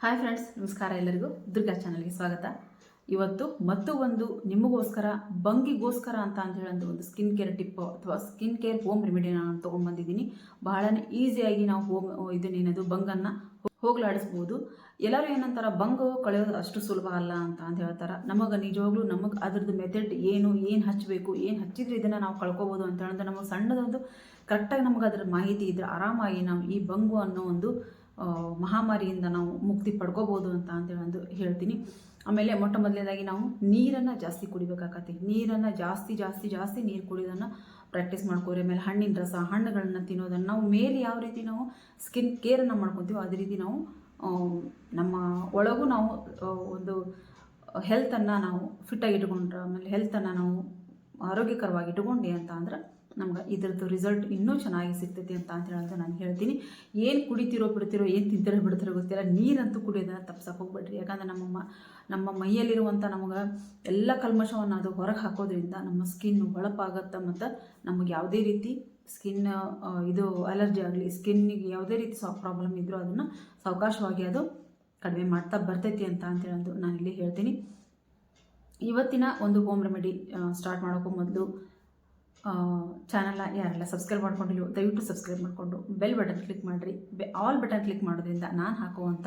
Hi friends ನಮಸ್ಕಾರ ಎಲ್ಲರಿಗೂ. ದುರ್ಗಾ ಚಾನಲ್ಗೆ ಸ್ವಾಗತ. ಇವತ್ತು ಮತ್ತು ಒಂದು ನಿಮಗೋಸ್ಕರ, ಬಂಗಿಗೋಸ್ಕರ ಅಂತ ಅಂತ ಹೇಳೋ ಒಂದು ಸ್ಕಿನ್ ಕೇರ್ ಟಿಪ್ ಅಥವಾ ಸ್ಕಿನ್ ಕೇರ್ ಹೋಮ್ ರೆಮಿಡಿ ನಾನು ತೊಗೊಂಡ್ಬಂದಿದ್ದೀನಿ ಬಹಳನೇ ಈಸಿಯಾಗಿ ನಾವು ಹೋಮ್ ಇದನ್ನೇನದು ಬಂಗನ್ನು ಹೋಗ್ಲಾಡಿಸ್ಬೋದು ಎಲ್ಲರೂ ಏನಂತಾರ, ಬಂಗು ಕಳೆಯೋದು ಅಷ್ಟು ಸುಲಭ ಅಲ್ಲ ಅಂತ ಅಂತ ಹೇಳ್ತಾರೆ. ನಮಗೆ ನಿಜವಾಗ್ಲೂ ನಮಗೆ ಅದ್ರದ್ದು ಮೆಥಡ್ ಏನು ಏನು ಹಚ್ಚಬೇಕು ಏನು ಹಚ್ಚಿದ್ರೆ ಇದನ್ನು ನಾವು ಕಳ್ಕೊಬೋದು ಅಂತ ಹೇಳಿದ್ರೆ ನಮಗೆ ಸಣ್ಣದೊಂದು ಕರೆಕ್ಟಾಗಿ ನಮಗೆ ಅದ್ರ ಮಾಹಿತಿ ಇದ್ರೆ ಆರಾಮಾಗಿ ನಾವು ಈ ಬಂಗು ಅನ್ನೋ ಒಂದು ಮಹಾಮಾರಿಯಿಂದ ನಾವು ಮುಕ್ತಿ ಪಡ್ಕೋಬೋದು ಅಂತ ಅಂತೇಳಿ ಒಂದು ಹೇಳ್ತೀನಿ. ಆಮೇಲೆ ಮೊಟ್ಟ ಮೊದಲನೇದಾಗಿ ನಾವು ನೀರನ್ನು ಜಾಸ್ತಿ ಕುಡಿಬೇಕಾಗತ್ತೆ ನೀರನ್ನು ಜಾಸ್ತಿ ಜಾಸ್ತಿ ಜಾಸ್ತಿ ನೀರು ಕುಡಿಯೋದನ್ನು ಪ್ರಾಕ್ಟೀಸ್ ಮಾಡ್ಕೋರಿ ಆಮೇಲೆ ಹಣ್ಣಿನ ರಸ, ಹಣ್ಣುಗಳನ್ನ ತಿನ್ನೋದನ್ನು ನಾವು ಮೇಲೆ ಯಾವ ರೀತಿ ನಾವು ಸ್ಕಿನ್ ಕೇರನ್ನು ಮಾಡ್ಕೊತೀವೋ ಅದೇ ರೀತಿ ನಾವು ನಮ್ಮ ಒಳಗೂ ನಾವು ಒಂದು ಹೆಲ್ತನ್ನು ನಾವು ಫಿಟ್ಟಾಗಿ ಇಟ್ಕೊಂಡ್ರೆ, ಆಮೇಲೆ ಹೆಲ್ತನ್ನು ನಾವು ಆರೋಗ್ಯಕರವಾಗಿ ಇಟ್ಕೊಂಡು ಅಂತ ಅಂದ್ರೆ ನಮ್ಗೆ ಇದ್ರದ್ದು ರಿಸಲ್ಟ್ ಇನ್ನೂ ಚೆನ್ನಾಗಿ ಸಿಗ್ತೈತಿ ಅಂತ ಅಂತ ಹೇಳೋದು ನಾನು ಹೇಳ್ತೀನಿ. ಏನು ಕುಡಿತಿರೋ ಬಿಡ್ತಿರೋ, ಏನು ತಿಂತಿರೋ ಬಿಡ್ತಿರೋ ಗೊತ್ತಿಲ್ಲ. ನೀರಂತೂ ಕುಡಿಯೋದನ್ನು ತಪ್ಸಕ್ಕೆ ಹೋಗ್ಬೇಡ್ರಿ. ಯಾಕಂದ್ರೆ ನಮ್ಮ ನಮ್ಮ ಮೈಯಲ್ಲಿರುವಂಥ ನಮಗೆ ಎಲ್ಲ ಕಲ್ಮಶವನ್ನು ಅದು ಹೊರಗೆ ಹಾಕೋದ್ರಿಂದ ನಮ್ಮ ಸ್ಕಿನ್ ಹೊಳಪಾಗತ್ತೆ ಮತ್ತು ನಮಗೆ ಯಾವುದೇ ರೀತಿ ಸ್ಕಿನ್ ಇದು ಅಲರ್ಜಿ ಆಗಲಿ ಸ್ಕಿನ್ನಿಗೆ ಯಾವುದೇ ರೀತಿ ಸಾ ಪ್ರಾಬ್ಲಮ್ ಇದ್ದರೂ ಅದನ್ನು ಸಾವಕಾಶವಾಗಿ ಅದು ಕಡಿಮೆ ಮಾಡ್ತಾ ಬರ್ತೈತಿ ಅಂತ ಅಂತೇಳಂದು ನಾನು ಇಲ್ಲಿ ಹೇಳ್ತೀನಿ. ಇವತ್ತಿನ ಒಂದು ಹೋಮ್ ರೆಮಿಡಿ ಸ್ಟಾರ್ಟ್ ಮಾಡೋಕ್ಕೂ ಮೊದಲು ಚಾನಲ್ನ ಯಾರೆಲ್ಲ ಸಬ್ಸ್ಕ್ರೈಬ್ ಮಾಡ್ಕೊಂಡಿಲ್ಲ ದಯವಿಟ್ಟು ಸಬ್ಸ್ಕ್ರೈಬ್ ಮಾಡಿಕೊಂಡು ಬೆಲ್ ಬಟನ್ ಕ್ಲಿಕ್ ಮಾಡಿರಿ. ಬೆ ಆಲ್ ಬಟನ್ ಕ್ಲಿಕ್ ಮಾಡೋದ್ರಿಂದ ನಾನು ಹಾಕುವಂಥ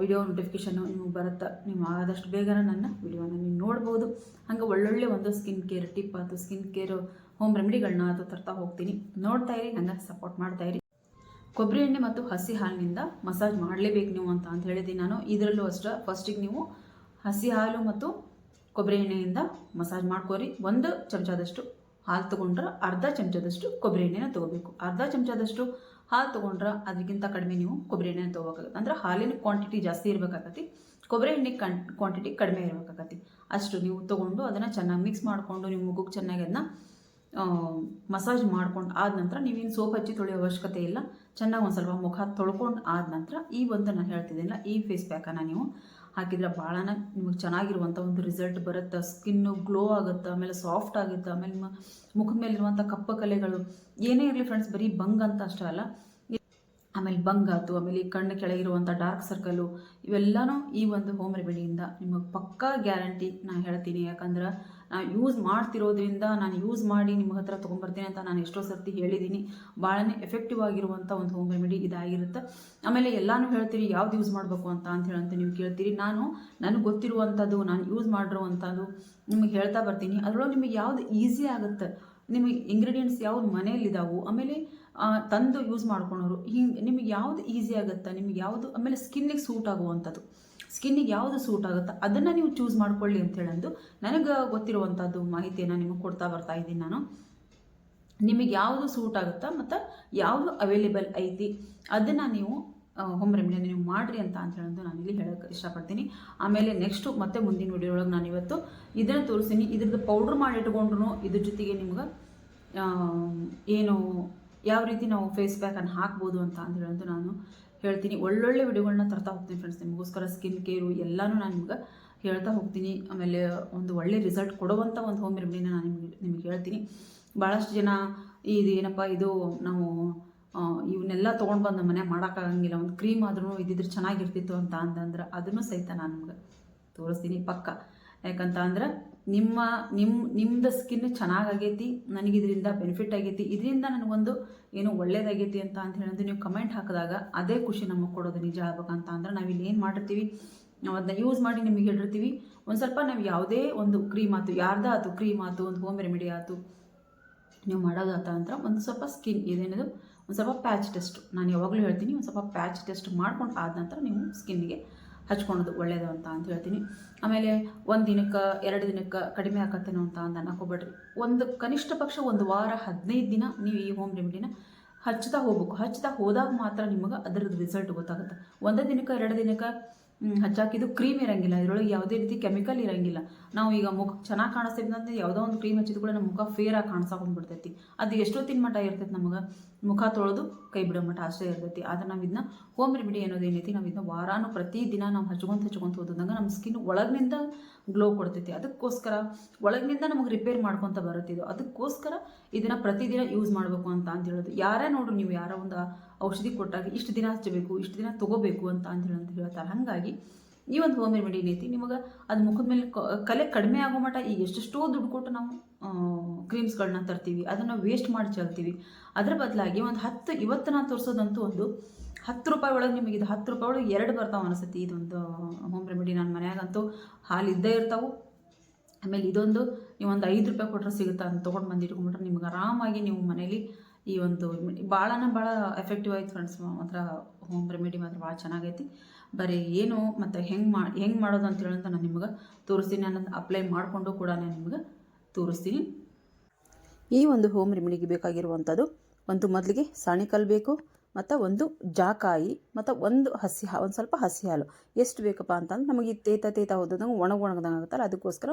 ವಿಡಿಯೋ ನೋಟಿಫಿಕೇಷನ್ನು ನಿಮಗೆ ಬರುತ್ತೆ. ನೀವು ಆದಷ್ಟು ಬೇಗ ನನ್ನ ವಿಡಿಯೋನ ನೀವು ನೋಡ್ಬೋದು. ಹಾಗೆ ಒಳ್ಳೊಳ್ಳೆ ಒಂದು ಸ್ಕಿನ್ ಕೇರ್ ಟಿಪ್ ಅಥವಾ ಸ್ಕಿನ್ ಕೇರ್ ಹೋಮ್ ರೆಮಿಡಿಗಳನ್ನ ಅದು ತರ್ತಾ ಹೋಗ್ತೀನಿ. ನೋಡ್ತಾ ಇರಿ ಹಂಗೆ ಸಪೋರ್ಟ್ ಮಾಡ್ತಾ ಇರಿ. ಕೊಬ್ಬರಿ ಎಣ್ಣೆ ಮತ್ತು ಹಸಿ ಹಾಲಿನಿಂದ ಮಸಾಜ್ ಮಾಡಲೇಬೇಕು ನೀವು ಅಂತ ಅಂತ ಹೇಳಿದ್ದೀನಿ ನಾನು. ಇದರಲ್ಲೂ ಅಷ್ಟೇ ಫಸ್ಟಿಗೆ ನೀವು ಹಸಿ ಹಾಲು ಮತ್ತು ಕೊಬ್ಬರಿ ಎಣ್ಣೆಯಿಂದ ಮಸಾಜ್ ಮಾಡ್ಕೋರಿ. ಒಂದು ಚಮಚದಷ್ಟು ಹಾಲು ತೊಗೊಂಡ್ರೆ ಅರ್ಧ ಚಮಚದಷ್ಟು ಕೊಬ್ಬರಿ ಎಣ್ಣೆನ ತೊಗೋಬೇಕು. ಅರ್ಧ ಚಮಚದಷ್ಟು ಹಾಲು ತೊಗೊಂಡ್ರೆ ಅದಕ್ಕಿಂತ ಕಡಿಮೆ ನೀವು ಕೊಬ್ಬರಿ ಎಣ್ಣೆನ ತೊಗೋಬೇಕಾಗತ್ತೆ. ಅಂದ್ರೆ ಹಾಲಿನ ಕ್ವಾಂಟಿಟಿ ಜಾಸ್ತಿ ಇರಬೇಕಾಗತ್ತೆ. ಕೊಬ್ಬರಿ ಎಣ್ಣೆ ಕನ್ ಕ್ವಾಂಟಿಟಿ ಕಡಿಮೆ ಇರಬೇಕಾಗತ್ತೆ. ಅಷ್ಟು ನೀವು ತೊಗೊಂಡು ಅದನ್ನು ಚೆನ್ನಾಗಿ ಮಿಕ್ಸ್ ಮಾಡಿಕೊಂಡು ನಿಮ್ಮ ಮುಖಕ್ಕೆ ಚೆನ್ನಾಗಿ ಅದನ್ನ ಮಸಾಜ್ ಮಾಡ್ಕೊಂಡು ಆದ ನಂತರ ನೀವೇನು ಸೋಪ್ ಹಚ್ಚಿ ತೊಳೆಯೋ ಅವಶ್ಯಕತೆ ಇಲ್ಲ. ಚೆನ್ನಾಗಿ ಒಂದು ಸ್ವಲ್ಪ ಮುಖ ತೊಳ್ಕೊಂಡು ಆದ ನಂತರ ಈ ಒಂದು ನಾನು ಹೇಳ್ತಿದ್ದೀನಿ ಈ ಫೇಸ್ ಪ್ಯಾಕನ್ನು ನೀವು ಹಾಕಿದ್ರೆ ಭಾಳನ ನಿಮಗೆ ಚೆನ್ನಾಗಿರುವಂಥ ಒಂದು ರಿಸಲ್ಟ್ ಬರುತ್ತೆ. ಸ್ಕಿನ್ನು ಗ್ಲೋ ಆಗುತ್ತೆ, ಆಮೇಲೆ ಸಾಫ್ಟ್ ಆಗುತ್ತೆ, ಆಮೇಲೆ ನಿಮ್ಮ ಮುಖದ ಮೇಲಿರುವಂಥ ಕಪ್ಪ ಕಲೆಗಳು ಏನೇ ಇರಲಿ ಫ್ರೆಂಡ್ಸ್ ಬರೀ ಬಂಗ್ ಅಂತ ಅಷ್ಟೇ ಅಲ್ಲ. ಆಮೇಲೆ ಬಂಗ್ ಆಯ್ತು, ಆಮೇಲೆ ಈ ಕಣ್ಣು ಕೆಳಗಿರುವಂಥ ಡಾರ್ಕ್ ಸರ್ಕಲ್ಲು ಇವೆಲ್ಲನೂ ಈ ಒಂದು ಹೋಮ್ ರೆಮಿಡಿಯಿಂದ ನಿಮಗೆ ಪಕ್ಕಾ ಗ್ಯಾರಂಟಿ ನಾನು ಹೇಳ್ತೀನಿ. ಯಾಕಂದ್ರೆ ಯೂಸ್ ಮಾಡ್ತಿರೋದ್ರಿಂದ ನಾನು ಯೂಸ್ ಮಾಡಿ ನಿಮ್ಮ ಹತ್ರ ತೊಗೊಂಬರ್ತೀನಿ ಅಂತ ನಾನು ಎಷ್ಟೋ ಸರ್ತಿ ಹೇಳಿದ್ದೀನಿ ಭಾಳನೇ ಎಫೆಕ್ಟಿವ್ ಆಗಿರುವಂಥ ಒಂದು ಹೋಮ್ ರೆಮಿಡಿ ಇದಾಗಿರುತ್ತೆ. ಆಮೇಲೆ ಎಲ್ಲಾನು ಹೇಳ್ತೀರಿ, ಯಾವ್ದು ಯೂಸ್ ಮಾಡಬೇಕು ಅಂತ ಅಂತ ಹೇಳಂತ ನೀವು ಕೇಳ್ತೀರಿ. ನಾನು, ನನಗೆ ಗೊತ್ತಿರುವಂಥದ್ದು ನಾನು ಯೂಸ್ ಮಾಡಿರುವಂಥದ್ದು ನಿಮಗೆ ಹೇಳ್ತಾ ಬರ್ತೀನಿ. ಅದರೊಳಗೆ ನಿಮಗೆ ಯಾವ್ದು ಈಸಿ ಆಗುತ್ತೆ, ನಿಮಗೆ ಇಂಗ್ರೀಡಿಯೆಂಟ್ಸ್ ಯಾವ್ದು ಮನೆಯಲ್ಲಿದ್ದಾವೆ ಆಮೇಲೆ ತಂದು ಯೂಸ್ ಮಾಡ್ಕೊಳೋರು, ಹಿಂಗೆ ನಿಮಗೆ ಯಾವ್ದು ಈಸಿ ಆಗುತ್ತೆ, ನಿಮಗೆ ಯಾವುದು, ಆಮೇಲೆ ಸ್ಕಿನ್ನಿಗೆ ಸೂಟ್ ಆಗುವಂಥದ್ದು ಸ್ಕಿನ್ನಿಗೆ ಯಾವುದು ಸೂಟ್ ಆಗುತ್ತೆ ಅದನ್ನು ನೀವು ಚೂಸ್ ಮಾಡ್ಕೊಳ್ಳಿ ಅಂತ ಹೇಳಂದು ನನಗೆ ಗೊತ್ತಿರುವಂಥದ್ದು ಮಾಹಿತಿಯನ್ನು ನಿಮಗೆ ಕೊಡ್ತಾ ಬರ್ತಾ ಇದ್ದೀನಿ ನಾನು. ನಿಮಗೆ ಯಾವುದು ಸೂಟ್ ಆಗುತ್ತಾ ಮತ್ತು ಯಾವುದು ಅವೈಲೇಬಲ್ ಐತಿ ಅದನ್ನು ನೀವು ಹೋಮ್ ರೆಮಿಡಿಯನ್ನು ನೀವು ಮಾಡಿರಿ ಅಂತ ಅಂತ ಹೇಳೋದು ನಾನು ಇಲ್ಲಿ ಹೇಳೋಕ್ಕೆ ಇಷ್ಟಪಡ್ತೀನಿ. ಆಮೇಲೆ ನೆಕ್ಸ್ಟು ಮತ್ತೆ ಮುಂದಿನ ವಿಡಿಯೋ ಒಳಗೆ ನಾನು ಇವತ್ತು ಇದನ್ನು ತೋರಿಸ್ತೀನಿ. ಇದ್ರದ್ದು ಪೌಡ್ರ್ ಮಾಡಿ ಇಟ್ಕೊಂಡ್ರು ಇದ್ರ ಜೊತೆಗೆ ನಿಮ್ಗೆ ಏನು, ಯಾವ ರೀತಿ ನಾವು ಫೇಸ್ ಪ್ಯಾಕನ್ನು ಹಾಕ್ಬೋದು ಅಂತ ಅಂತ ಹೇಳೋದು ನಾನು ಹೇಳ್ತೀನಿ. ಒಳ್ಳೊಳ್ಳೆ ವಿಡಿಯೋಗಳನ್ನ ತರ್ತಾ ಹೋಗ್ತೀನಿ ಫ್ರೆಂಡ್ಸ್ ನಿಮಗೋಸ್ಕರ. ಸ್ಕಿನ್ ಕೇರು ಎಲ್ಲನೂ ನಾನು ನಿಮ್ಗೆ ಹೇಳ್ತಾ ಹೋಗ್ತೀನಿ. ಆಮೇಲೆ ಒಂದು ಒಳ್ಳೆ ರಿಸಲ್ಟ್ ಕೊಡುವಂಥ ಒಂದು ಹೋಮ್ ರೆಮಿಡಿನ ನಾನು ನಿಮಗೆ ನಿಮಗೆ ಹೇಳ್ತೀನಿ. ಭಾಳಷ್ಟು ಜನ ಇದು ಏನಪ್ಪ, ಇದು ನಾವು ಇವನ್ನೆಲ್ಲ ತೊಗೊಂಡು ಬಂದು ಮನೆ ಮಾಡೋಕ್ಕಾಗಂಗಿಲ್ಲ. ಒಂದು ಕ್ರೀಮ್ ಆದ್ರೂ ಇದ್ದಿದ್ರೆ ಚೆನ್ನಾಗಿರ್ತಿತ್ತು ಅಂತ ಅಂತಂದ್ರೆ ಅದನ್ನು ಸಹಿತ ನಾನು ನಿಮ್ಗೆ ತೋರಿಸ್ತೀನಿ ಪಕ್ಕ. ಯಾಕಂತ ಅಂದ್ರೆ ನಿಮ್ಮ ನಿಮ್ಮ ನಿಮ್ಮದು ಸ್ಕಿನ್ ಚೆನ್ನಾಗಾಗೈತಿ ನನಗೆ ಇದರಿಂದ ಬೆನಿಫಿಟ್ ಆಗೈತಿ, ಇದರಿಂದ ನನಗೊಂದು ಏನು ಒಳ್ಳೇದಾಗೈತಿ ಅಂತ ಅಂತ ಹೇಳಿದ್ರೆ ನೀವು ಕಮೆಂಟ್ ಹಾಕಿದಾಗ ಅದೇ ಖುಷಿ ನಮಗೆ ಕೊಡೋದು ನಿಜ ಆಗ್ಬೇಕಂತ ಅಂದ್ರೆ ನಾವು ಇಲ್ಲಿ ಏನು ಮಾಡಿರ್ತೀವಿ ನಾವು ಅದನ್ನ ಯೂಸ್ ಮಾಡಿ ನಿಮಗೆ ಹೇಳಿರ್ತೀವಿ, ಒಂದು ಸ್ವಲ್ಪ ನಾವು ಯಾವುದೇ ಒಂದು ಕ್ರೀಮ್ ಆಯ್ತು, ಯಾರ್ದ ಆಯ್ತು ಕ್ರೀಮ್ ಆಯ್ತು, ಒಂದು ಹೋಮ್ ರೆಮಿಡಿ ಆಯ್ತು, ನೀವು ಮಾಡೋದಾತ ಅಂತ ಒಂದು ಸ್ವಲ್ಪ ಸ್ಕಿನ್ ಇದೇನದು ಒಂದು ಸ್ವಲ್ಪ ಪ್ಯಾಚ್ ಟೆಸ್ಟ್ ನಾನು ಯಾವಾಗಲೂ ಹೇಳ್ತೀನಿ ಒಂದು ಸ್ವಲ್ಪ ಪ್ಯಾಚ್ ಟೆಸ್ಟ್ ಮಾಡ್ಕೊಂಡು ಆದ ನಂತರ ನೀವು ಸ್ಕಿನ್ನಿಗೆ ಹಚ್ಕೊಳೋದು ಒಳ್ಳೆಯದು ಅಂತ ಅಂತ ಹೇಳ್ತೀನಿ. ಆಮೇಲೆ ಒಂದು ದಿನಕ್ಕೆ, ಎರಡು ದಿನಕ್ಕೆ ಕಡಿಮೆ ಆಗತ್ತೇನೋ ಅಂತ ಅಂದ ಅನ್ನಕೋಬೇಡ್ರಿ ಒಂದು ಕನಿಷ್ಠ ಪಕ್ಷ ಒಂದು ವಾರ, ಹದಿನೈದು ದಿನ ನೀವು ಈ ಹೋಮ್ ರೆಮಿಡಿನ ಹಚ್ತಾ ಹೋಗ್ಬೇಕು. ಹಚ್ತಾ ಹೋದಾಗ ಮಾತ್ರ ನಿಮಗೆ ಅದರದ್ದು ರಿಸಲ್ಟ್ ಗೊತ್ತಾಗುತ್ತೆ. ಒಂದೇ ದಿನಕ್ಕೆ, ಎರಡು ದಿನಕ್ಕೆ ಹಚ್ಚಾಕಿದ್ದು ಕ್ರೀಮ್ ಇರಂಗಿಲ್ಲ. ಇದರೊಳಗೆ ಯಾವುದೇ ರೀತಿ ಕೆಮಿಕಲ್ ಇರಂಗಿಲ್ಲ. ನಾವು ಈಗ ಮುಖ ಚೆನ್ನಾಗಿ ಕಾಣಿಸ್ತೈತಿ ಅಂತ ಯಾವುದೋ ಒಂದು ಕ್ರೀಮ್ ಹಚ್ಚಿದ ಕೂಡ ನಮ್ಮ ಮುಖ ಫೇರ್ ಆಗಿ ಕಾಣಿಸ್ಕೊಂಡ್ಬಿಡ್ತೈತಿ ಅದು ಎಷ್ಟೊತ್ತಿನ ಮಟ್ಟ ಇರ್ತೈತಿ ನಮಗೆ? ಮುಖ ತೊಳೆದು ಕೈ ಬಿಡೋ ಮಟ್ಟ ಅಷ್ಟೇ ಇರ್ತೈತಿ. ಆದ್ರೆ ನಾವು ಇದನ್ನ ಹೋಮ್ ರೆಮಿಡಿ ಅನ್ನೋದು ಏನೈತಿ? ನಾವು ಇದನ್ನ ವಾರಾನು ಪ್ರತಿ ದಿನ ನಾವು ಹಚ್ಕೊಂತ ಹಚ್ಕೊಂತ ಹೋದಂಗೆ ನಮ್ಮ ಸ್ಕಿನ್ ಒಳಗಿನಿಂದ ಗ್ಲೋ ಕೊಡ್ತೈತಿ. ಅದಕ್ಕೋಸ್ಕರ ಒಳಗಿನಿಂದ ನಮಗೆ ರಿಪೇರ್ ಮಾಡ್ಕೊತ ಬರುತ್ತೆ ಇದು ಅದಕ್ಕೋಸ್ಕರ ಇದನ್ನ ಪ್ರತಿದಿನ ಯೂಸ್ ಮಾಡಬೇಕು ಅಂತ ಅಂತ ಹೇಳೋದು. ಯಾರೇ ನೋಡ್ರಿ ನೀವು ಯಾರೋ ಒಂದು ಔಷಧಿ ಕೊಟ್ಟಾಗ ಇಷ್ಟು ದಿನ ಹಚ್ಚಬೇಕು, ಇಷ್ಟು ದಿನ ತೊಗೋಬೇಕು ಅಂತ ಅಂತ ಹೇಳಿ ಅಂತ ಹೇಳ್ತಾರೆ. ಹಾಗಾಗಿ ಈ ಒಂದು ಹೋಮ್ ರೆಮಿಡಿ ಏನೈತಿ ನಿಮಗೆ ಅದು ಮುಖದ ಮೇಲೆ ಕಲೆ ಕಡಿಮೆ ಆಗೋ ಮಟ್ಟ ಈಗ ಎಷ್ಟೆಷ್ಟೋ ದುಡ್ಡು ಕೊಟ್ಟು ನಾವು ಕ್ರೀಮ್ಸ್ಗಳನ್ನ ತರ್ತೀವಿ, ಅದನ್ನು ವೇಸ್ಟ್ ಮಾಡಿ ಚೆಲ್ತೀವಿ. ಅದರ ಬದಲಾಗಿ ಒಂದು ಹತ್ತು ಇವತ್ತು ನಾನು ತೋರಿಸೋದಂತೂ ಒಂದು ಹತ್ತು ರೂಪಾಯಿ ಒಳಗೆ ನಿಮಗೆ ಇದು ಹತ್ತು ರೂಪಾಯಿ ಒಳಗೆ ಎರಡು ಬರ್ತಾವೆ ಅನಿಸುತ್ತೆ. ಇದೊಂದು ಹೋಮ್ ರೆಮಿಡಿ ನನ್ನ ಮನೆಯಾಗಂತೂ ಹಾಲು ಇದ್ದೇ ಇರ್ತಾವೆ. ಆಮೇಲೆ ಇದೊಂದು ನೀವು ಒಂದು ಐದು ರೂಪಾಯಿ ಕೊಟ್ಟರೆ ಸಿಗುತ್ತೆ ಅಂತ ತೊಗೊಂಡು ಬಂದು ಇಟ್ಕೊಂಡ್ಬಿಟ್ರೆ ನಿಮ್ಗೆ ಆರಾಮಾಗಿ ನೀವು ಮನೇಲಿ ಈ ಒಂದು ಭಾಳನ ಭಾಳ ಎಫೆಕ್ಟಿವ್ ಆಯ್ತು ಫ್ರೆಂಡ್ಸ್ ಮಾತ್ರ ಹೋಮ್ ರೆಮಿಡಿ ಮಾತ್ರ ಭಾಳ ಚೆನ್ನಾಗೈತಿ. ಬರೀ ಏನು ಮತ್ತು ಹೆಂಗೆ ಮಾಡಿ ಹೆಂಗೆ ಮಾಡೋದು ಅಂತ ಹೇಳಿ ಅಂತ ನಾನು ನಿಮ್ಗೆ ತೋರಿಸ್ತೀನಿ ಅನ್ನೋದು ಅಪ್ಲೈ ಮಾಡಿಕೊಂಡು ಕೂಡ ನಾನು ನಿಮ್ಗೆ ತೋರಿಸ್ತೀನಿ. ಈ ಒಂದು ಹೋಮ್ ರೆಮಿಡಿಗೆ ಬೇಕಾಗಿರುವಂಥದ್ದು ಒಂದು ಮೊದಲಿಗೆ ಸಾಣಿಕಲ್ ಬೇಕು ಮತ್ತು ಒಂದು ಜಾಕಾಯಿ, ಮತ್ತು ಒಂದು ಹಸಿ ಹಾ, ಒಂದು ಸ್ವಲ್ಪ ಹಸಿ ಹಾಲು. ಎಷ್ಟು ಬೇಕಪ್ಪ ಅಂತಂದ್ರೆ ನಮಗೆ ತೇತ ತೇತ ಹೋದಂಗೆ ಒಣಗ ಒಣಗ್ದಂಗೆ ಆಗುತ್ತಲ್ಲ, ಅದಕ್ಕೋಸ್ಕರ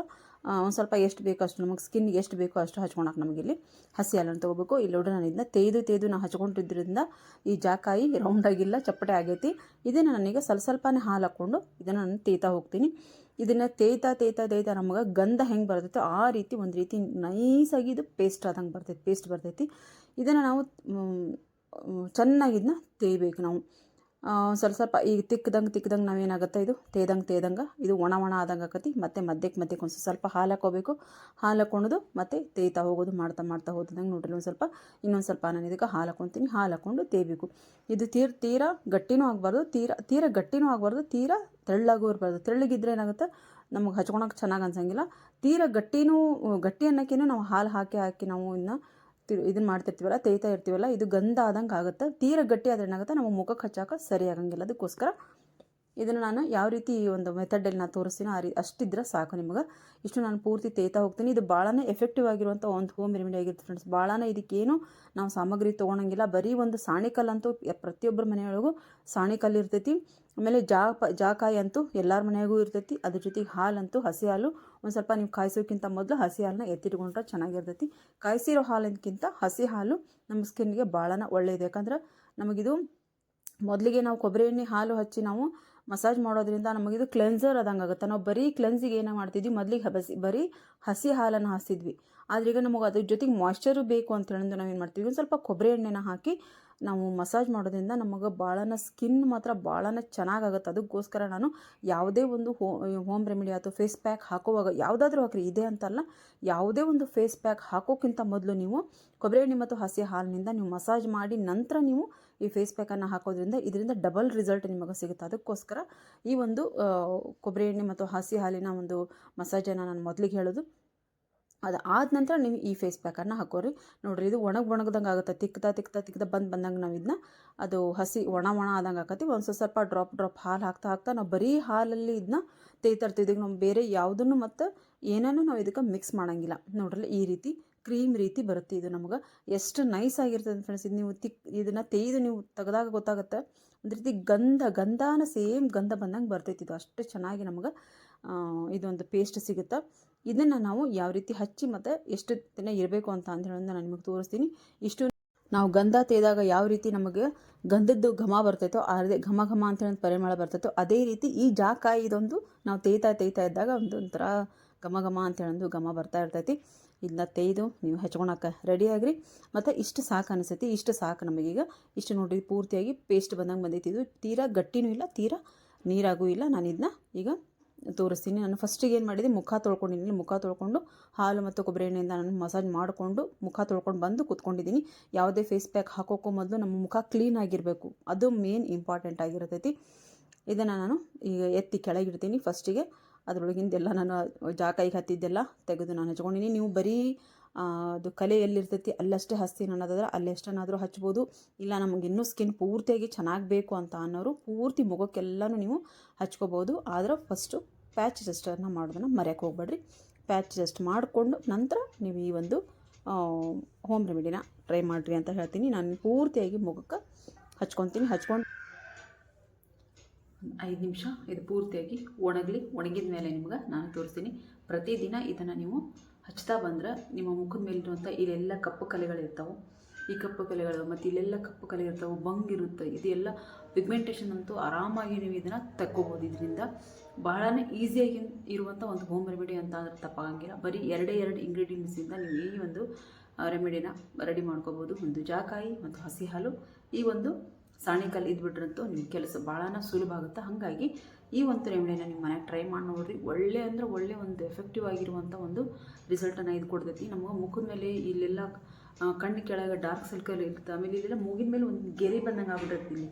ಒಂದು ಸ್ವಲ್ಪ ಎಷ್ಟು ಬೇಕೋ ಅಷ್ಟು ನಮಗೆ ಸ್ಕಿನ್ ಎಷ್ಟು ಬೇಕೋ ಅಷ್ಟು ಹಚ್ಕೊಳಕ್ಕೆ ನಮಗಿಲ್ಲಿ ಹಸಿ ಹಾಲನ್ನು ತೊಗೋಬೇಕು. ಇಲ್ಲಿ ನೋಡಿ ನಾನು ಇದನ್ನ ತೇದು ತೇದು ನಾನು ಹಚ್ಕೊಂಡಿದ್ದರಿಂದ ಈ ಜಾಕಾಯಿ ರೌಂಡಾಗಿಲ್ಲ ಚಪ್ಪಟೆ ಆಗೈತಿ. ಇದನ್ನು ನನಗೆ ಸ್ವಲ್ಪ ಸ್ವಲ್ಪನೇ ಹಾಲು ಹಾಕ್ಕೊಂಡು ಇದನ್ನು ನಾನು ತೇತಾ ಹೋಗ್ತೀನಿ. ಇದನ್ನು ತೇಯ್ತಾ ತೇಯ್ತಾ ತೇಯ್ತಾ ನಮಗೆ ಗಂಧ ಹೆಂಗೆ ಬರ್ತೈತೆ ಆ ರೀತಿ ಒಂದು ರೀತಿ ನೈಸಾಗಿ ಇದು ಪೇಸ್ಟ್ ಆದಂಗೆ ಬರ್ತೈತೆ ಪೇಸ್ಟ್ ಬರ್ತೈತಿ. ಇದನ್ನು ನಾವು ಚೆನ್ನಾಗಿ ಇದನ್ನ ತೇಯ್ಬೇಕು ನಾವು. ಸ್ವಲ್ಪ ಸ್ವಲ್ಪ ಈಗ ತಿಕ್ಕದಂಗೆ ತಿಕ್ಕದಂಗೆ ನಾವೇನಾಗುತ್ತೆ ಇದು? ತೇದಂಗೆ ತೇದಂಗೆ ಇದು ಒಣ ಒಣ ಆದಂಗೆ ಆಕತಿ. ಮತ್ತೆ ಮಧ್ಯಕ್ಕೆ ಮಧ್ಯಕ್ಕೆ ಒಂದು ಸ್ವಲ್ಪ ಹಾಲು ಹಾಕೋಬೇಕು. ಹಾಲು ಹಾಕೊಂಡು ಮತ್ತು ತೇಯ್ತಾ ಹೋಗೋದು, ಮಾಡ್ತಾ ಮಾಡ್ತಾ ಹೋದಂಗೆ ನೋಡ್ರಿ ಒಂದು ಸ್ವಲ್ಪ, ಇನ್ನೊಂದು ಸ್ವಲ್ಪ ನಾನು ಇದಕ್ಕೆ ಹಾಲು ಹಾಕೊತೀನಿ. ಹಾಲು ಹಾಕ್ಕೊಂಡು ತೇಯಬೇಕು. ಇದು ತೀರ, ತೀರಾ ಗಟ್ಟಿನೂ ಆಗಬಾರ್ದು, ತೀರಾ, ತೀರ ಗಟ್ಟಿನೂ ಆಗಬಾರ್ದು, ತೀರಾ ತೆಳ್ಳಾಗೂ ಇರಬಾರ್ದು. ತೆಳ್ಳಗಿದ್ರೆ ಏನಾಗುತ್ತೆ? ನಮಗೆ ಹಚ್ಕೊಳಕ್ಕೆ ಚೆನ್ನಾಗಿ ಅನ್ಸಂಗಿಲ್ಲ. ತೀರ ಗಟ್ಟಿನೂ, ಗಟ್ಟಿ ಅನ್ನೋಕ್ಕೇನು ನಾವು ಹಾಲು ಹಾಕಿ ಹಾಕಿ ನಾವು ಇನ್ನು ಇದನ್ನು ಮಾಡ್ತಿರ್ತೀವಲ್ಲ, ತೇಯ್ತಾ ಇರ್ತೀವಲ್ಲ, ಇದು ಗಂಧ ಆದಂಗೆ ಆಗುತ್ತೆ. ತೀರ ಗಟ್ಟಿ ಆದ್ರೆ ಏನಾಗುತ್ತೆ ನಮ್ಮ ಮುಖಕ್ಕೆ ಹಚ್ಚಾಕ ಸರಿ ಆಗಂಗಿಲ್ಲ. ಅದಕ್ಕೋಸ್ಕರ ಇದನ್ನು ನಾನು ಯಾವ ರೀತಿ ಈ ಒಂದು ಮೆಥಡಲ್ಲಿ ನಾನು ತೋರಿಸ್ತೀನಿ ಆ ರೀ, ಅಷ್ಟಿದ್ರೆ ಸಾಕು ನಿಮಗೆ. ಇಷ್ಟು ನಾನು ಪೂರ್ತಿ ತೇಯ್ತಾ ಹೋಗ್ತೀನಿ. ಇದು ಭಾಳನೇ ಎಫೆಕ್ಟಿವ್ ಆಗಿರುವಂಥ ಒಂದು ಹೋಮ್ ರೆಮಿಡಿ ಆಗಿರುತ್ತೆ ಫ್ರೆಂಡ್ಸ್ ಭಾಳನೇ ಇದಕ್ಕೇನು ನಾವು ಸಾಮಗ್ರಿ ತೊಗೊಳಂಗಿಲ್ಲ ಬರೀ ಒಂದು ಸಾಣಿಕಲ್ಲಂತೂ ಪ್ರತಿಯೊಬ್ಬರ ಮನೆಯೊಳಗೂ ಸಾಣಿಕಲ್ ಇರ್ತೈತಿ. ಆಮೇಲೆ ಜಾ ಪ ಜಾಕಾಯಿ ಅಂತೂ ಎಲ್ಲರ ಮನೆಯಾಗೂ ಇರ್ತೈತಿ. ಅದ್ರ ಜೊತೆಗೆ ಹಾಲಂತೂ ಹಸಿ ಹಾಲು. ಒಂದು ಸ್ವಲ್ಪ ನೀವು ಕಾಯಿಸೋಕ್ಕಿಂತ ಮೊದಲು ಹಸಿ ಹಾಲನ್ನ ಎತ್ತಿಟ್ಕೊಂಡ್ರೆ ಚೆನ್ನಾಗಿರ್ತೈತಿ. ಕಾಯಿಸಿರೋ ಹಾಲಿನಕ್ಕಿಂತ ಹಸಿ ಹಾಲು ನಮ್ಮ ಸ್ಕಿನ್ಗೆ ಭಾಳನ ಒಳ್ಳೆಯದು ಯಾಕಂದ್ರೆ ನಮಗಿದು ಮೊದಲಿಗೆ ನಾವು ಕೊಬ್ಬರಿ ಎಣ್ಣೆ ಹಾಲು ಹಚ್ಚಿ ನಾವು ಮಸಾಜ್ ಮಾಡೋದ್ರಿಂದ ನಮಗಿದು ಕ್ಲೆನ್ಸರ್ ಆದಂಗೆ ಆಗುತ್ತೆ. ನಾವು ಬರೀ ಕ್ಲೆನ್ಸಿಗೆ ಏನೋ ಮಾಡ್ತಿದ್ವಿ, ಮೊದಲಿಗೆ ಹಬಸಿ, ಬರೀ ಹಸಿ ಹಾಲನ್ನು ಹಾಸ್ತಿದ್ವಿ. ಆದರೆ ಈಗ ನಮಗೆ ಅದ್ರ ಜೊತೆಗೆ ಮಾಯ್ಶ್ಚರು ಬೇಕು ಅಂತ ಹೇಳಿದ್ರೆ ನಾವೇನು ಮಾಡ್ತೀವಿ, ಒಂದು ಸ್ವಲ್ಪ ಕೊಬ್ಬರಿ ಎಣ್ಣೆನ ಹಾಕಿ ನಾವು ಮಸಾಜ್ ಮಾಡೋದ್ರಿಂದ ನಮಗೆ ಭಾಳನ ಸ್ಕಿನ್ ಮಾತ್ರ ಭಾಳನ ಚೆನ್ನಾಗಾಗುತ್ತೆ. ಅದಕ್ಕೋಸ್ಕರ ನಾನು ಯಾವುದೇ ಒಂದು ಹೋ ಹೋಮ್ ರೆಮಿಡಿ ಅಥವಾ ಫೇಸ್ ಪ್ಯಾಕ್ ಹಾಕುವಾಗ ಯಾವುದಾದ್ರೂ ಹಾಕ್ರಿ, ಇದೆ ಅಂತಲ್ಲ, ಯಾವುದೇ ಒಂದು ಫೇಸ್ ಪ್ಯಾಕ್ ಹಾಕೋಕ್ಕಿಂತ ಮೊದಲು ನೀವು ಕೊಬ್ಬರಿ ಎಣ್ಣೆ ಮತ್ತು ಹಸಿ ಹಾಲಿನಿಂದ ನೀವು ಮಸಾಜ್ ಮಾಡಿ ನಂತರ ನೀವು ಈ ಫೇಸ್ ಪ್ಯಾಕನ್ನು ಹಾಕೋದ್ರಿಂದ ಇದರಿಂದ ಡಬಲ್ ರಿಸಲ್ಟ್ ನಿಮಗೆ ಸಿಗುತ್ತೆ. ಅದಕ್ಕೋಸ್ಕರ ಈ ಒಂದು ಕೊಬ್ಬರಿ ಎಣ್ಣೆ ಮತ್ತು ಹಸಿ ಹಾಲಿನ ಒಂದು ಮಸಾಜನ್ನು ನಾನು ಮೊದಲಿಗೆ ಹೇಳೋದು. ಅದು ಆದ ನಂತರ ನೀವು ಈ ಫೇಸ್ ಪ್ಯಾಕನ್ನು ಹಾಕೋರಿ. ನೋಡ್ರಿ, ಇದು ಒಣಗಿ ಒಣಗ್ದಂಗೆ ಆಗುತ್ತೆ. ತಿಕ್ತಾ ತಿಕ್ತಾ ತಿಕ್ತಾ ಬಂದು ಬಂದಂಗೆ ನಾವು ಇದನ್ನ ಅದು ಹಸಿ ಒಣ ಒಣ ಆದಂಗೆ ಆಕತಿ. ಒಂದು ಸ್ವಲ್ಪ ಡ್ರಾಪ್ ಡ್ರಾಪ್ ಹಾಲು ಹಾಕ್ತಾ ಹಾಕ್ತಾ ನಾವು ಬರೀ ಹಾಲಲ್ಲಿ ಇದನ್ನ ತೇಯ್ತಾ ಇರ್ತೀವಿ ಇದಕ್ಕೆ ನಾವು ಬೇರೆ ಯಾವುದನ್ನು ಮತ್ತು ಏನೇನೂ ನಾವು ಇದಕ್ಕೆ ಮಿಕ್ಸ್ ಮಾಡೋಂಗಿಲ್ಲ. ನೋಡ್ರಿ ಈ ರೀತಿ ಕ್ರೀಮ್ ರೀತಿ ಬರುತ್ತೆ ಇದು ನಮಗೆ. ಎಷ್ಟು ನೈಸ್ ಆಗಿರ್ತದೆ ಫ್ರೆಂಡ್ಸ್ ಇದು ನೀವು ತಿಕ್, ಇದನ್ನು ತೇಯ್ದು ನೀವು ತೆಗೆದಾಗ ಗೊತ್ತಾಗುತ್ತೆ. ಒಂದು ರೀತಿ ಗಂಧ, ಗಂಧನ ಸೇಮ್ ಗಂಧ ಬಂದಂಗೆ ಬರ್ತೈತಿ ಇದು. ಅಷ್ಟು ಚೆನ್ನಾಗಿ ನಮಗೆ ಇದೊಂದು ಪೇಸ್ಟ್ ಸಿಗುತ್ತೆ. ಇದನ್ನು ನಾವು ಯಾವ ರೀತಿ ಹಚ್ಚಿ ಮತ್ತು ಎಷ್ಟು ದಿನ ಇರಬೇಕು ಅಂತ ಅಂತ ನಾನು ನಿಮಗೆ ತೋರಿಸ್ತೀನಿ. ಇಷ್ಟು ನಾವು ಗಂಧ ತೇದಾಗ ಯಾವ ರೀತಿ ನಮಗೆ ಗಂಧದ್ದು ಘಮ ಬರ್ತೈತೋ ಅದೇ ಘಮ ಘಮ ಅಂತ ಹೇಳಿ ಪರಿಮಳ ಬರ್ತೈತೋ ಅದೇ ರೀತಿ ಈ ಜಾಕಾಯಿ ಇದೊಂದು ನಾವು ತೇಯ್ತಾ ತೇಯ್ತಾ ಇದ್ದಾಗ ಒಂದು ಒಂಥರ ಘಮ ಘಮ ಅಂತ ಹೇಳೊಂದು ಘಮ ಬರ್ತಾ ಇರ್ತೈತಿ. ಇದನ್ನ ತೇಯ್ದು ನೀವು ಹಚ್ಕೊಳಕ್ಕೆ ರೆಡಿ ಆಗ್ರಿ. ಮತ್ತು ಇಷ್ಟು ಸಾಕು ಅನಿಸ್ತೈತಿ ಇಷ್ಟು ಸಾಕು ನಮಗೀಗ ಇಷ್ಟು ನೋಡಿರಿ ಪೂರ್ತಿಯಾಗಿ ಪೇಸ್ಟ್ ಬಂದಂಗೆ ಬಂದೈತಿ. ಇದು ತೀರಾ ಗಟ್ಟಿನೂ ಇಲ್ಲ, ತೀರಾ ನೀರಾಗೂ ಇಲ್ಲ. ನಾನು ಇದನ್ನ ಈಗ ತೋರಿಸ್ತೀನಿ. ನಾನು ಫಸ್ಟಿಗೆ ಏನು ಮಾಡಿದೆ, ಮುಖ ತೊಳ್ಕೊಂಡಿದ್ದೀನಿ. ಮುಖ ತೊಳ್ಕೊಂಡು ಹಾಲು ಮತ್ತು ಕೊಬ್ಬರಿ ಎಣ್ಣೆಯಿಂದ ನಾನು ಮಸಾಜ್ ಮಾಡಿಕೊಂಡು ಮುಖ ತೊಳ್ಕೊಂಡು ಬಂದು ಕೂತ್ಕೊಂಡಿದ್ದೀನಿ. ಯಾವುದೇ ಫೇಸ್ ಪ್ಯಾಕ್ ಹಾಕೋಕ್ಕೂ ಮೊದಲು ನಮ್ಮ ಮುಖ ಕ್ಲೀನ್ ಆಗಿರಬೇಕು. ಅದು ಮೇನ್ ಇಂಪಾರ್ಟೆಂಟ್ ಆಗಿರ್ತೈತಿ. ಇದನ್ನು ನಾನು ಈಗ ಎತ್ತಿ ಕೆಳಗಿಡ್ತೀನಿ ಫಸ್ಟಿಗೆ ಅದರೊಳಗಿಂದೆಲ್ಲ ನಾನು ಜಾಕಾಯಿಗೆ ಹತ್ತಿದ್ದೆಲ್ಲ ತೆಗೆದು ನಾನು ಹಚ್ಕೊಂಡಿನಿ. ನೀವು ಬರೀ ಅದು ಕಲೆ ಎಲ್ಲಿರ್ತೈತಿ ಅಲ್ಲಷ್ಟೇ ಹಸ್ತೀನಿ ಅನ್ನೋದಾದ್ರೆ ಅಲ್ಲಿ ಎಷ್ಟನ್ನಾದರೂ ಹಚ್ಬೋದು. ಇಲ್ಲ ನಮಗೆ ಇನ್ನೂ ಸ್ಕಿನ್ ಪೂರ್ತಿಯಾಗಿ ಚೆನ್ನಾಗಿ ಬೇಕು ಅಂತ ಅನ್ನೋರು ಪೂರ್ತಿ ಮುಖಕ್ಕೆಲ್ಲನೂ ನೀವು ಹಚ್ಕೋಬೋದು. ಆದ್ರೆ ಫಸ್ಟು ಪ್ಯಾಚ್ ಟೆಸ್ಟನ್ನು ಮಾಡೋದನ್ನು ಮರೆಯೋಕೆ ಹೋಗ್ಬೇಡ್ರಿ. ಪ್ಯಾಚ್ ಟೆಸ್ಟ್ ಮಾಡಿಕೊಂಡು ನಂತರ ನೀವು ಈ ಒಂದು ಹೋಮ್ ರೆಮಿಡಿನ ಟ್ರೈ ಮಾಡಿರಿ ಅಂತ ಹೇಳ್ತೀನಿ. ನಾನು ಪೂರ್ತಿಯಾಗಿ ಮುಖಕ್ಕೆ ಹಚ್ಕೊತೀನಿ. ಹಚ್ಕೊಂಡು ಐದು ನಿಮಿಷ ಇದು ಪೂರ್ತಿಯಾಗಿ ಒಣಗಲಿ. ಒಣಗಿದ ಮೇಲೆ ನಿಮ್ಗೆ ನಾನು ತೋರಿಸ್ತೀನಿ. ಪ್ರತಿದಿನ ಇದನ್ನು ನೀವು ಹಚ್ತಾ ಬಂದ್ರೆ ನಿಮ್ಮ ಮುಖದ ಮೇಲಿರುವಂಥ ಇಲ್ಲೆಲ್ಲ ಕಪ್ಪು ಕಲೆಗಳಿರ್ತಾವೆ ಈ ಕಪ್ಪು ಕಲೆಗಳು ಮತ್ತು ಇಲ್ಲೆಲ್ಲ ಕಪ್ಪು ಕಲೆ ಇರ್ತಾವೆ ಬಂಗಿರುತ್ತೆ ಇದೆಲ್ಲ ಪಿಗ್ಮೆಂಟೇಷನ್ ಅಂತೂ ಆರಾಮಾಗಿ ನೀವು ಇದನ್ನು ತಕ್ಕೋಬೋದು. ಇದರಿಂದ ಭಾಳನೇ ಈಸಿಯಾಗಿ ಇರುವಂಥ ಒಂದು ಹೋಮ್ ರೆಮಿಡಿ ಅಂತ ಅಂದ್ರೆ ತಪ್ಪಾಗಂಗಿಲ್ಲ ಬರೀ ಎರಡೇ ಎರಡು ಇಂಗ್ರೀಡಿಯೆಂಟ್ಸಿಂದ ನೀವು ಈ ಒಂದು ರೆಮಿಡಿನ ರೆಡಿ ಮಾಡ್ಕೋಬೋದು. ಒಂದು ಜಾಕಾಯಿ ಮತ್ತು ಹಸಿ ಹಾಲು, ಈ ಒಂದು ಸಾಣಿಕಲ್ಲಿ ಇದ್ಬಿಟ್ರಂತೂ ನಿಮ್ಮ ಕೆಲಸ ಭಾಳನ ಸುಲಭ ಆಗುತ್ತೆ. ಹಾಗಾಗಿ ಈ ಒಂದು ರೆಮಿಡಿನ ನಿಮ್ಮ ಮನೆಗೆ ಟ್ರೈ ಮಾಡಿ ನೋಡ್ರಿ. ಒಳ್ಳೆ ಅಂದರೆ ಒಳ್ಳೆ ಒಂದು ಎಫೆಕ್ಟಿವ್ ಆಗಿರುವಂಥ ಒಂದು ರಿಸಲ್ಟನ್ನು ಇದು ಕೊಡ್ತೈತಿ. ನಮಗೆ ಮುಖದ ಮೇಲೆ ಇಲ್ಲೆಲ್ಲ ಕಣ್ಣು ಕೆಳಗೆ ಡಾರ್ಕ್ ಸರ್ಕಲ್ ಇರುತ್ತೆ. ಆಮೇಲೆ ಇಲ್ಲೆಲ್ಲ ಮೇಲೆ ಒಂದು ಗೆರೆ ಬಂದಂಗೆ ಆಗ್ಬಿಡುತ್ತೆ ಇಲ್ಲಿ.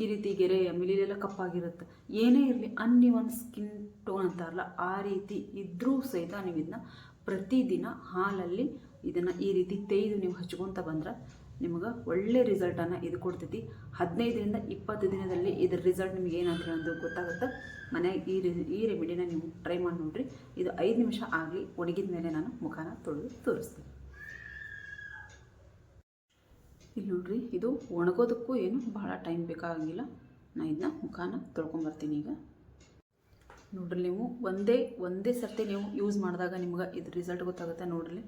ಈ ರೀತಿ ಗೆರೆ, ಆಮೇಲೆ ಇಲ್ಲೆಲ್ಲ ಕಪ್ಪಾಗಿರುತ್ತೆ. ಏನೇ ಇರಲಿ ಅನ್ಇವನ್ ಸ್ಕಿನ್ ಟೋನ್ ಅಂತಾರಲ್ಲ ಆ ರೀತಿ ಇದ್ದರೂ ಸಹಿತ ನೀವು ಇದನ್ನ ಪ್ರತಿದಿನ ಹಾಲಲ್ಲಿ ಇದನ್ನು ಈ ರೀತಿ ತೆಯ್ದು ನೀವು ಹಚ್ಕೊತ ಬಂದ್ರೆ ನಿಮಗೆ ಒಳ್ಳೆ ರಿಸಲ್ಟನ್ನು ಇದು ಕೊಡ್ತೈತಿ. ಹದಿನೈದರಿಂದ ಇಪ್ಪತ್ತು ದಿನದಲ್ಲಿ ಇದ್ರ ರಿಸಲ್ಟ್ ನಿಮ್ಗೆ ಏನಂತ ಹೇಳೋದು ಗೊತ್ತಾಗುತ್ತೆ. ಮನೆಯಾಗ ಈ ರಿ ಈ ರೆಮಿಡಿನ ನೀವು ಟ್ರೈ ಮಾಡಿ ನೋಡ್ರಿ. ಇದು ಐದು ನಿಮಿಷ ಆಗಲಿ, ಒಣಗಿದ ಮೇಲೆ ನಾನು ಮುಖನ ತೊಳೆದು ತೋರಿಸ್ತೀನಿ. ಇಲ್ಲಿ ನೋಡ್ರಿ, ಇದು ಒಣಗೋದಕ್ಕೂ ಏನು ಭಾಳ ಟೈಮ್ ಬೇಕಾಗಿಲ್ಲ. ನಾನು ಇದನ್ನ ಮುಖಾನ ತೊಳ್ಕೊಂಬರ್ತೀನಿ ಈಗ. ನೋಡ್ರಿ ನೀವು ಒಂದೇ ಒಂದೇ ಸರ್ತಿ ನೀವು ಯೂಸ್ ಮಾಡಿದಾಗ ನಿಮ್ಗೆ ಇದು ರಿಸಲ್ಟ್ ಗೊತ್ತಾಗುತ್ತೆ ನೋಡ್ರಿ.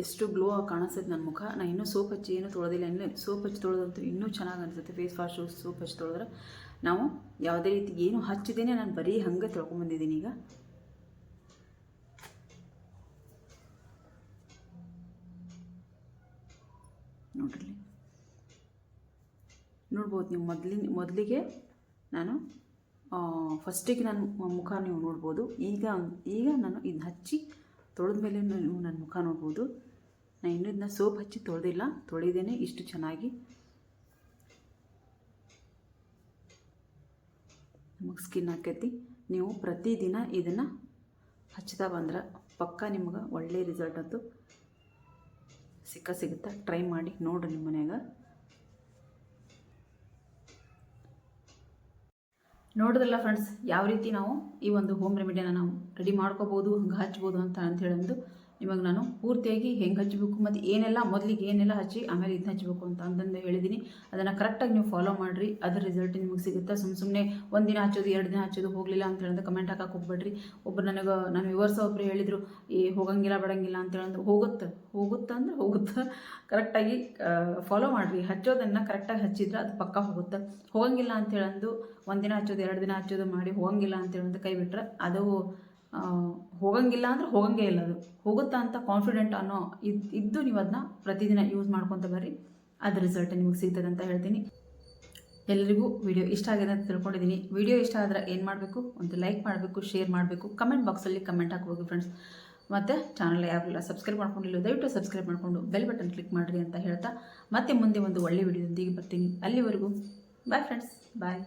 ಎಷ್ಟು ಗ್ಲೋ ಆಗಿ ಕಾಣಿಸ್ತೈತೆ ನನ್ನ ಮುಖ. ನಾನು ಇನ್ನೂ ಸೋಪ್ ಹಚ್ಚಿ ಏನೂ ತೊಳೆದಿಲ್ಲ. ಇನ್ನೂ ಸೋಪ್ ಹಚ್ಚಿ ತೊಳೆದಂತೂ ಇನ್ನೂ ಚೆನ್ನಾಗಿ ಅನಿಸುತ್ತೆ. ಫೇಸ್ ವಾಶು ಸೋಪ್ ಹಚ್ಚಿ ತೊಳೆದ್ರೆ. ನಾವು ಯಾವುದೇ ರೀತಿ ಏನು ಹಚ್ಚಿದ್ದೇನೆ ನಾನು ಬರೀ ಹಂಗೆ ತೊಳ್ಕೊಂಬಂದಿದ್ದೀನಿ ಈಗ. ನೋಡ್ರಿ. ನೋಡ್ಬೋದು ನೀವು ಮೊದಲಿನ, ಮೊದಲಿಗೆ ನಾನು ಫಸ್ಟಿಗೆ ನನ್ನ ಮುಖ ನೀವು ನೋಡ್ಬೋದು. ಈಗ ಈಗ ನಾನು ಇದನ್ನ ಹಚ್ಚಿ ತೊಳೆದ ಮೇಲೆ ನೀವು ನನ್ನ ಮುಖ ನೋಡ್ಬೋದು. ನಾನು ಇನ್ನೂ ಇದನ್ನ ಸೋಪ್ ಹಚ್ಚಿ ತೊಳೆದಿಲ್ಲ. ತೊಳೆದೇನೆ ಇಷ್ಟು ಚೆನ್ನಾಗಿ. ನಮಗೆ ಸ್ಕಿನ್ ಹಾಕೈತಿ. ನೀವು ಪ್ರತಿದಿನ ಇದನ್ನು ಹಚ್ತಾ ಬಂದ್ರೆ ಪಕ್ಕ ನಿಮ್ಗೆ ಒಳ್ಳೆ ರಿಸಲ್ಟ್ ಅಂತೂ ಸಿಕ್ಕ ಸಿಗುತ್ತೆ? ಟ್ರೈ ಮಾಡಿ ನೋಡಿರಿ ನಿಮ್ಮ ಮನ್ಯಾಗ. ನೋಡಿದ್ರಲ್ಲ ಫ್ರೆಂಡ್ಸ್ ಯಾವ ರೀತಿ ನಾವು ಈ ಒಂದು ಹೋಮ್ ರೆಮಿಡಿಯನ್ನು ನಾವು ರೆಡಿ ಮಾಡ್ಕೋಬೋದು ಹಂಗೆ ಹಚ್ಬೋದು ಅಂತ ಅಂತ ಹೇಳಂದು ನಿಮಗೆ ನಾನು ಪೂರ್ತಿಯಾಗಿ ಹೆಂಗೆ ಹಚ್ಚಬೇಕು ಮತ್ತು ಏನೆಲ್ಲ ಮೊದಲಿಗೆ ಏನೆಲ್ಲ ಹಚ್ಚಿ ಆಮೇಲೆ ಇದನ್ನ ಹಚ್ಚಬೇಕು ಅಂತ ಅಂತಂದು ಹೇಳಿದ್ದೀನಿ ಅದನ್ನು ಕರೆಕ್ಟಾಗಿ ನೀವು ಫಾಲೋ ಮಾಡಿರಿ. ಅದ್ರ ರಿಸಲ್ಟ್ ನಿಮಗೆ ಸಿಗುತ್ತೆ? ಸುಮ್ಮ ಸುಮ್ಮನೆ ಒಂದು ದಿನ ಹಚ್ಚೋದು, ಎರಡು ದಿನ ಹಚ್ಚೋದು ಹೋಗಲಿಲ್ಲ ಅಂತ ಹೇಳಿದ್ರೆ ಕಮೆಂಟ್ ಹಾಕಕ್ಕೆ ಹೋಗ್ಬೇಡ್ರಿ. ಒಬ್ರು ನನಗೆ, ನಾನು ವಿವರ್ಸ ಒಬ್ರು ಹೇಳಿದರು ಈ ಹೋಗಂಗಿಲ್ಲ ಬಡಂಗಿಲ್ಲ ಅಂತ ಹೇಳಂದ್ರೆ ಹೋಗುತ್ತೆ? ಹೋಗುತ್ತೆ ಅಂದ್ರೆ ಹೋಗುತ್ತೆ? ಕರೆಕ್ಟಾಗಿ ಫಾಲೋ ಮಾಡಿರಿ. ಹಚ್ಚೋದನ್ನು ಕರೆಕ್ಟಾಗಿ ಹಚ್ಚಿದ್ರೆ ಅದು ಪಕ್ಕ ಹೋಗುತ್ತೆ? ಹೋಗಂಗಿಲ್ಲ ಅಂತ ಹೇಳಂದು ದಿನ ಹಚ್ಚೋದು, ಎರಡು ದಿನ ಹಚ್ಚೋದು ಮಾಡಿ ಹೋಗಂಗಿಲ್ಲ ಅಂತ ಹೇಳಿದ್ರೆ ಕೈ ಬಿಟ್ಟರೆ ಅದು ಹೋಗಂಗಿಲ್ಲ ಅಂದ್ರೆ ಹೋಗಂಗೇ ಇಲ್ಲ ಅದು. ಹೋಗುತ್ತಾ ಅಂತ ಕಾನ್ಫಿಡೆಂಟ್ ಅನ್ನೋ ಇದ್, ಇದ್ದು ನೀವು ಅದನ್ನ ಪ್ರತಿದಿನ ಯೂಸ್ ಮಾಡ್ಕೊತ ಬರ್ರಿ. ಅದ್ರ ರಿಸಲ್ಟ್ ನಿಮಗೆ ಸಿಗ್ತದೆ ಅಂತ ಹೇಳ್ತೀನಿ. ಎಲ್ಲರಿಗೂ ವಿಡಿಯೋ ಇಷ್ಟ ಆಗಿದೆ ಅಂತ ತಿಳ್ಕೊಂಡಿದ್ದೀನಿ ವಿಡಿಯೋ ಇಷ್ಟ ಆದರೆ ಏನು ಮಾಡಬೇಕು? ಒಂದು ಲೈಕ್ ಮಾಡಬೇಕು ಶೇರ್ ಮಾಡಬೇಕು. ಕಮೆಂಟ್ ಬಾಕ್ಸಲ್ಲಿ ಕಮೆಂಟ್ ಹಾಕ್ಬೋದು ಫ್ರೆಂಡ್ಸ್ ಮತ್ತು ಚಾನಲ್ ಯಾರೆಲ್ಲ ಸಬ್ಸ್ಕ್ರೈಬ್ ಮಾಡ್ಕೊಂಡಿಲ್ಲ, ದಯವಿಟ್ಟು ಸಬ್ಸ್ಕ್ರೈಬ್ ಮಾಡಿಕೊಂಡು ಬೆಲ್ ಬಟನ್ ಕ್ಲಿಕ್ ಮಾಡಿರಿ ಅಂತ ಹೇಳ್ತಾ ಮತ್ತೆ ಮುಂದೆ ಒಂದು ಒಳ್ಳೆ ವಿಡಿಯೋದೊಂದಿಗೆ ಬರ್ತೀನಿ. ಅಲ್ಲಿವರೆಗೂ ಬಾಯ್ ಫ್ರೆಂಡ್ಸ್ ಬಾಯ್